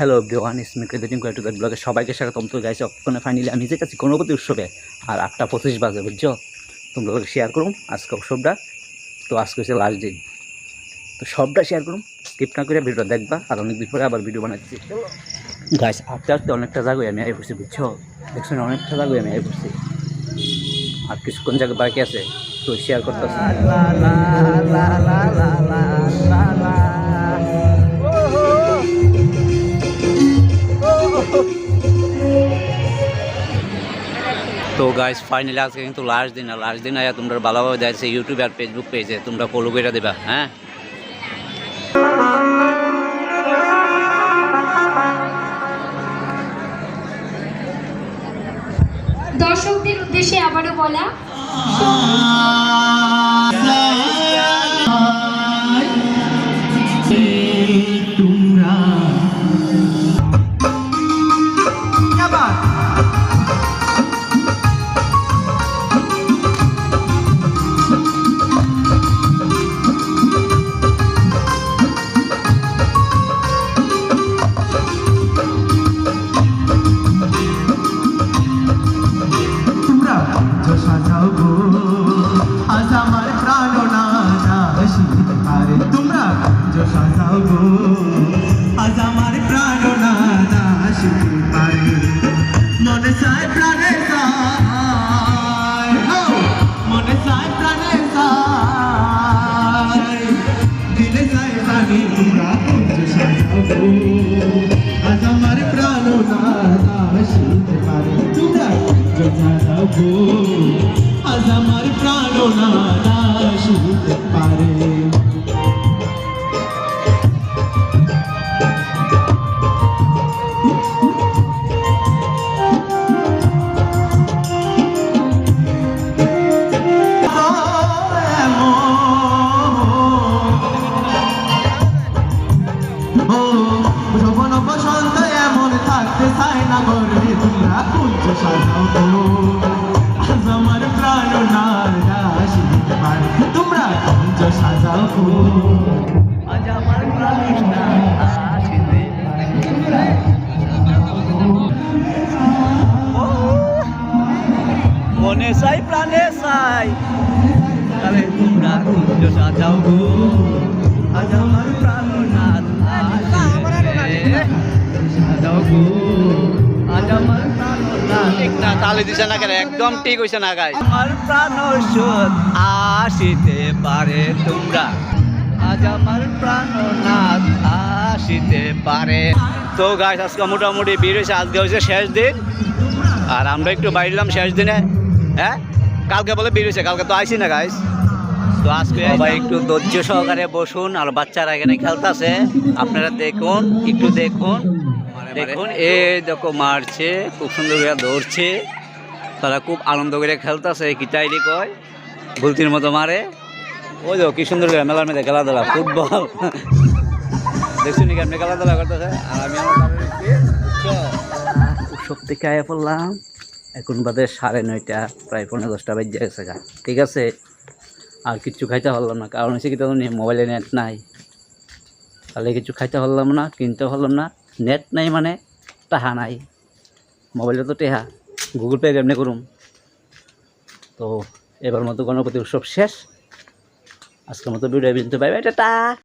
Hello বিওয়ান ইসমিকে দিন কয়েকটু ব্লগে সবাইকে স্বাগতম। তো গাইছে ওখানে ফাইনালি আমি যে কাছে গণপতি উৎসবে, আর আটটা পঁচিশ বাজে, বুঝছ? তোমরা শেয়ার করুন, আজকে উৎসবটা। তো আজকে হচ্ছে লাস্ট দিন তো সবটা শেয়ার করুন স্কিপ না করে ভিডিওটা দেখবা, আর অনেক দিন পরে আবার ভিডিও বানাচ্ছি। গাছ আস্তে আস্তে অনেকটা জায়গায় আমি আই পড়ছি, বুঝছ? দেখছ না, অনেকটা জায়গায় আমি আই পড়ছি। আর কিছুক্ষণ জায়গা বাকি আছে, তো শেয়ার করতেছি। তো গাইজ ফাইনালি আজকে কিন্তু লাস্ট দিন লাস্ট দিন আয়া তোমরা ভালোভাবে দেখছে ইউটিউব আর ফেসবুক পেজে তোমরা ফলো করে দেবা হ্যাঁ? দর্শকদের উদ্দেশ্যে আবারও বলা সাজাও গো আজ আমার প্রাণ না আসি মনে চায় প্রাণে মনে চায় প্রাণে দিলে চায় জানি তোমরা সাজাও গো আজ আমার প্রাণ না পারে। তোমরা যথা গো আজ আমার প্রাণ মনে চাই প্রাণে চাই। তাহলে তোমরা কুঞ্জ সাজাও গো। আজ আমার প্রাণ না সাজাও গো। আজ আমার ঠিক না তালে দিছে না কেন? একদম ঠিক হইছে না গাই আমার প্রাণ আসিতে পারে তোমরা। আজ আমার প্রাণনাথ আসিতে পারে। তো গাছ আজকে মোটামুটি বের হয়েছে, আজকে হয়েছে শেষ দিন। আর আমরা একটু বাইরলাম শেষ দিনে হ্যাঁ? কালকে বলে বের হয়েছে, কালকে তো আইসি না গাইস তো আজকে সবাই একটু ধৈর্য সহকারে বসুন, আর বাচ্চারা এখানে খেলতেছে। আপনারা দেখুন, একটু দেখুন। দেখুন, এই দেখো মারছে, খুব সুন্দর করে ধরছে। তারা খুব আনন্দ করে খেলতেছে কিটাইলি কয়? গুলতির মতো মারে। ওই দেখো কি সুন্দর মেলার মধ্যে খেলাধুলা, ফুটবল। দেখছি নাকি খেলাধুলা করতেছে আর আমি আমার? উৎসব থেকে আয়া পড়লাম। এখন বাদে সাড়ে নয়টা, প্রায় পনেরো দশটা বাজে গেছে গা। ঠিক আছে, আর কিছু খাইতে পারলাম না। কারণ হচ্ছে কি তখন মোবাইলে নেট নাই। তাহলে কিছু খাইতে পারলাম না, কিনতে পারলাম না। নেট নাই মানে টাহা নাই। মোবাইলে তো টেহা। গুগল পে কেমনে করুম? তো এবার মতো গণপতি উৎসব শেষ। আজকের মতো ভিডিও বিজন্ত বাই বাই এটা